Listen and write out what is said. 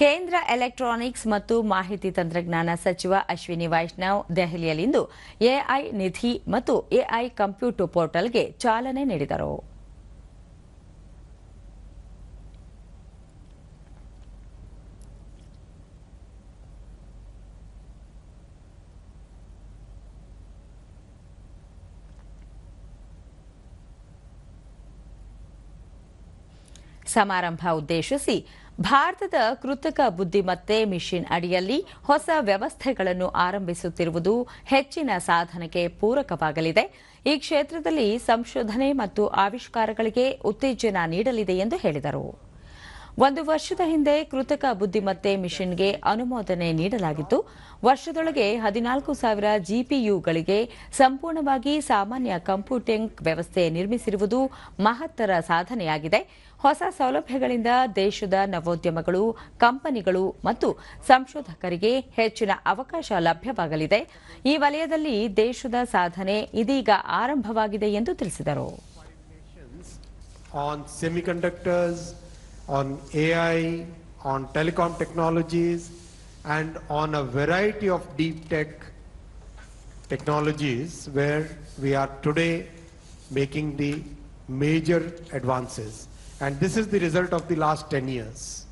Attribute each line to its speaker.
Speaker 1: ಕೇಂದ್ರ ಎಲೆಕ್ಟ್ರಾನಿಕ್ಸ್ ಮತ್ತು ಮಾಹಿತಿ ತಂತ್ರಜ್ಞಾನ ಸಚಿವ ಅಶ್ವಿನಿ ವೈಷ್ಣವ್ ದೆಹಲಿಯಲ್ಲಿಂದು ಎಐ ನಿಧಿ ಮತ್ತು ಎಐ ಕಂಪ್ಯೂಟರ್ ಪೋರ್ಟಲ್ಗೆ ಚಾಲನೆ ನೀಡಿದರು. ಸಮಾರಂಭ ಉದ್ದೇಶಿಸಿ ಭಾರತದ ಕೃತಕ ಬುದ್ಧಿಮತ್ತೆ ಮಿಷಿನ್ ಅಡಿಯಲ್ಲಿ ಹೊಸ ವ್ಯವಸ್ಥೆಗಳನ್ನು ಆರಂಭಿಸುತ್ತಿರುವುದು ಹೆಚ್ಚಿನ ಸಾಧನೆಗೆ ಪೂರಕವಾಗಲಿದೆ. ಈ ಕ್ಷೇತ್ರದಲ್ಲಿ ಸಂಶೋಧನೆ ಮತ್ತು ಆವಿಷ್ಕಾರಗಳಿಗೆ ಉತ್ತೇಜನ ನೀಡಲಿದೆ ಎಂದು ಹೇಳಿದರು. ಒಂದು ವರ್ಷದ ಹಿಂದೆ ಕೃತಕ ಬುದ್ಧಿಮತ್ತೆ ಮಿಷನ್ಗೆ ಅನುಮೋದನೆ ನೀಡಲಾಗಿತ್ತು. ವರ್ಷದೊಳಗೆ ಹದಿನಾಲ್ಕು ಸಾವಿರ ಜಿಪಿಯುಗಳಿಗೆ ಸಂಪೂರ್ಣವಾಗಿ ಸಾಮಾನ್ಯ ಕಂಪ್ಯೂಟಿಂಗ್ ವ್ಯವಸ್ಥೆ ನಿರ್ಮಿಸಿರುವುದು ಮಹತ್ತರ ಸಾಧನೆಯಾಗಿದೆ. ಹೊಸ ಸೌಲಭ್ಯಗಳಿಂದ ದೇಶದ ನವೋದ್ಯಮಗಳು, ಕಂಪನಿಗಳು ಮತ್ತು ಸಂಶೋಧಕರಿಗೆ ಹೆಚ್ಚಿನ ಅವಕಾಶ ಲಭ್ಯವಾಗಲಿದೆ. ಈ ವಲಯದಲ್ಲಿ ದೇಶದ ಸಾಧನೆ ಇದೀಗ ಆರಂಭವಾಗಿದೆ ಎಂದು ತಿಳಿಸಿದರು.
Speaker 2: On AI, on telecom technologies, and on a variety of deep tech technologies where we are today making the major advances. And this is the result of the last 10 years.